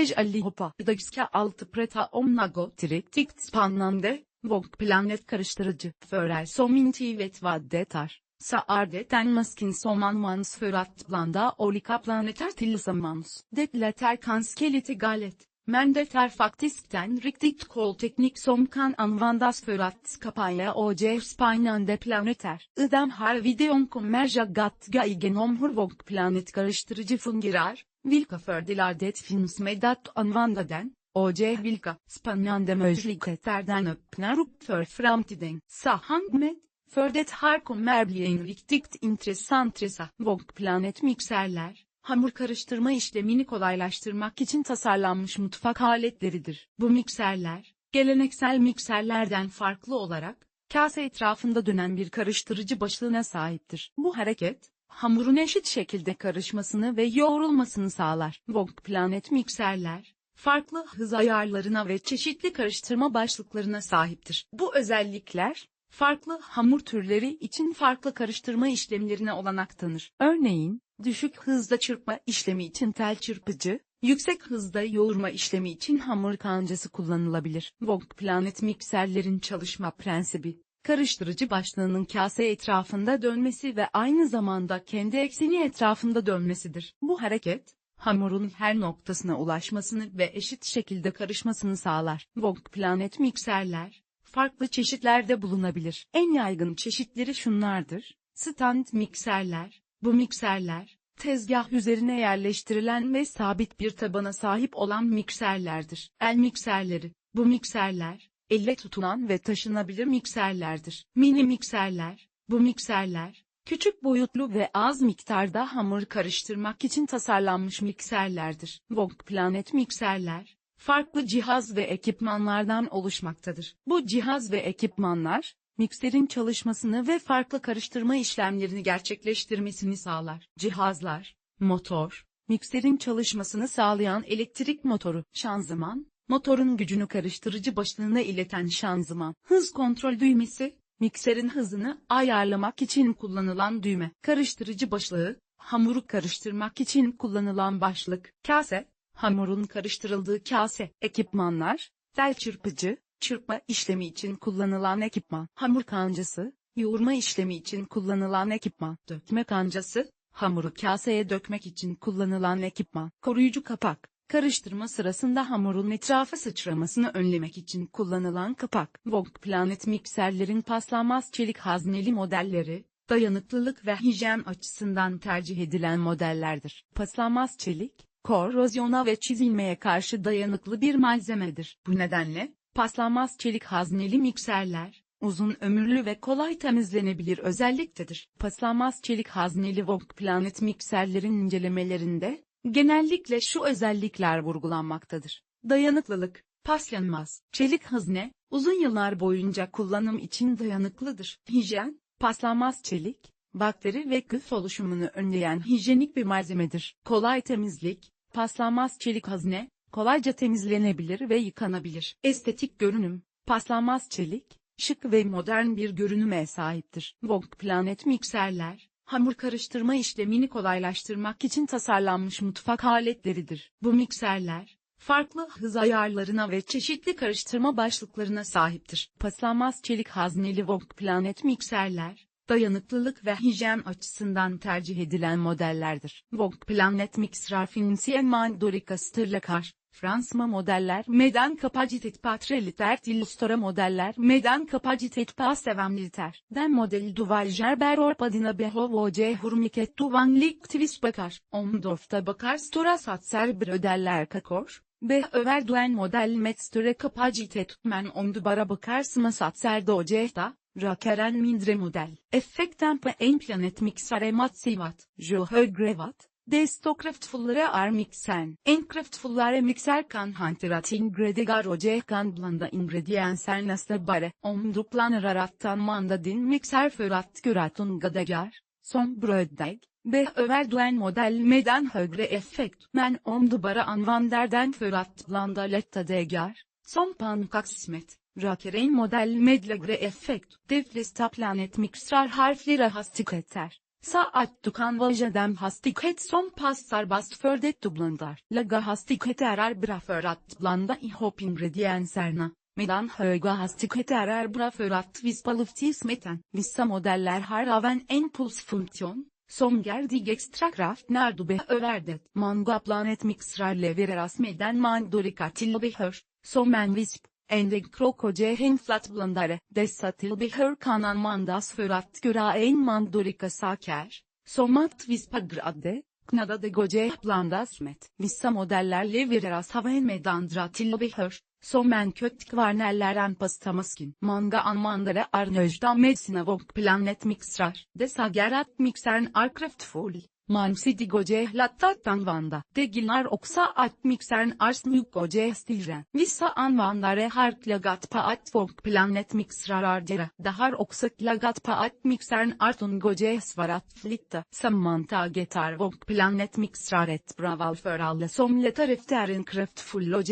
Hej Ali Hopa. Dagiska altı preta omnago triktikt spannande. Vog planet karıştırıcı. Förer sominti vet vaddetar. Saardeten maskin soman mans förat blanda olika planeter tillsammans. Det letter kanskeliti galet. Men det är faktiskt en riktigt cool teknik som kan användas för att skapa och spännande planeter. Idem har videon kommer gattga igenom hur våg planet karıştırıcı fungerar, vilka fördelar det finns med att använda den, och vilka spännande möjligheterden öppnar upp för framtiden. Sa han med, för det här kommer bli en riktigt intressant resa. Våg planet mikserler, hamur karıştırma işlemini kolaylaştırmak için tasarlanmış mutfak aletleridir. Bu mikserler, geleneksel mikserlerden farklı olarak, kase etrafında dönen bir karıştırıcı başlığına sahiptir. Bu hareket, hamurun eşit şekilde karışmasını ve yoğrulmasını sağlar. Vogue Planet mikserler, farklı hız ayarlarına ve çeşitli karıştırma başlıklarına sahiptir. Bu özellikler, farklı hamur türleri için farklı karıştırma işlemlerine olanak tanır. Örneğin, düşük hızda çırpma işlemi için tel çırpıcı, yüksek hızda yoğurma işlemi için hamur kancası kullanılabilir. Vogue Planet mikserlerin çalışma prensibi, karıştırıcı başlığının kase etrafında dönmesi ve aynı zamanda kendi ekseni etrafında dönmesidir. Bu hareket, hamurun her noktasına ulaşmasını ve eşit şekilde karışmasını sağlar. Vogue Planet mikserler, farklı çeşitlerde bulunabilir. En yaygın çeşitleri şunlardır. Stand mikserler, bu mikserler, tezgah üzerine yerleştirilen ve sabit bir tabana sahip olan mikserlerdir. El mikserleri, bu mikserler, elle tutulan ve taşınabilir mikserlerdir. Mini mikserler, bu mikserler, küçük boyutlu ve az miktarda hamur karıştırmak için tasarlanmış mikserlerdir. Vogue Planet mikserler, farklı cihaz ve ekipmanlardan oluşmaktadır. Bu cihaz ve ekipmanlar, mikserin çalışmasını ve farklı karıştırma işlemlerini gerçekleştirmesini sağlar. Cihazlar, motor, mikserin çalışmasını sağlayan elektrik motoru, şanzıman, motorun gücünü karıştırıcı başlığına ileten şanzıman, hız kontrol düğmesi, mikserin hızını ayarlamak için kullanılan düğme, karıştırıcı başlığı, hamuru karıştırmak için kullanılan başlık, kase, hamurun karıştırıldığı kase, ekipmanlar, tel çırpıcı, çırpma işlemi için kullanılan ekipman, hamur kancası, yoğurma işlemi için kullanılan ekipman, dökme kancası, hamuru kaseye dökmek için kullanılan ekipman, koruyucu kapak, karıştırma sırasında hamurun etrafı sıçramasını önlemek için kullanılan kapak. Vogue Planet mikserlerin paslanmaz çelik hazneli modelleri, dayanıklılık ve hijyen açısından tercih edilen modellerdir. Paslanmaz çelik, korozyona ve çizilmeye karşı dayanıklı bir malzemedir. Bu nedenle, paslanmaz çelik hazneli mikserler, uzun ömürlü ve kolay temizlenebilir özelliktedir. Paslanmaz çelik hazneli Vogue Planet mikserlerin incelemelerinde, genellikle şu özellikler vurgulanmaktadır. Dayanıklılık, paslanmaz, çelik hazne, uzun yıllar boyunca kullanım için dayanıklıdır. Hijyen, paslanmaz çelik, bakteri ve küf oluşumunu önleyen hijyenik bir malzemedir. Kolay temizlik, paslanmaz çelik hazne, kolayca temizlenebilir ve yıkanabilir. Estetik görünüm, paslanmaz çelik, şık ve modern bir görünüme sahiptir. Vogue Planet mikserler, hamur karıştırma işlemini kolaylaştırmak için tasarlanmış mutfak aletleridir. Bu mikserler, farklı hız ayarlarına ve çeşitli karıştırma başlıklarına sahiptir. Paslanmaz çelik hazneli Vogue Planet mikserler, dayanıklılık ve hijyen açısından tercih edilen modellerdir. Vogue Planet Mixer Financiement Dorica Stırlakar, Fransma modeller meden kapacitet patreliter illustora modeller meden kapacitet pasevamliter. Den modeli duval gerber orpadina behovoce hurmiket duvanlik tvis bakar. Omdorf'ta bakar stora satser brödeller kakor. Be över duen model metstöre kapacitet men omdubara bakar sma satser docehta. Rakeren mindre model. Effekten på en planet mixare matsivat. Jo högrevat. Destokraftfullare är mixen. En kraftfullare mixer kan hantera ingredigar och kan blanda ingredienser nästa bara. Om du planerar din mixer för att göra som bröddeg, behöver du en modell med en högre effekt. Men om du bara använder den för att blanda lätta degar, som pannkakssmet, Rakeren modell med lägre effekt. De flesta planet mixrar har flera hastigheter. Saat dukan vajedem hastighet som passar bast för det. Laga hastighet är bra för att blanda ihop ingredienserna. Medan höga hastigheter är bra för att vispa. Vissa modeller har även en pulsfunktion, som ger dig extra kraft när du behöver det. Många planetmixrar levereras medan man dyrka tillbehör, som en visp, en krok och inflatblandare. Dessa tillbehör kan användas för att göra en mandolika saker, som att vispa gradde, knadade goje blandas med. Vissa modeller levereras även med andra tillbehör, som en köttkvarnelleren pastamaskin. Många användare är nöjda med sina och planetmixrar. Dessa ger att mixern är kraftfull. Man sidigoje lattat använda. Det gillar också att mixern är smyg och stilen. Vissa användare har klagat på att och planetmixrar är dyra. De har också klagat på att mixern är tung och svår att flytta. Sammantaget är och planetmixrar ett bra val för alla som letar efter en kraftfull och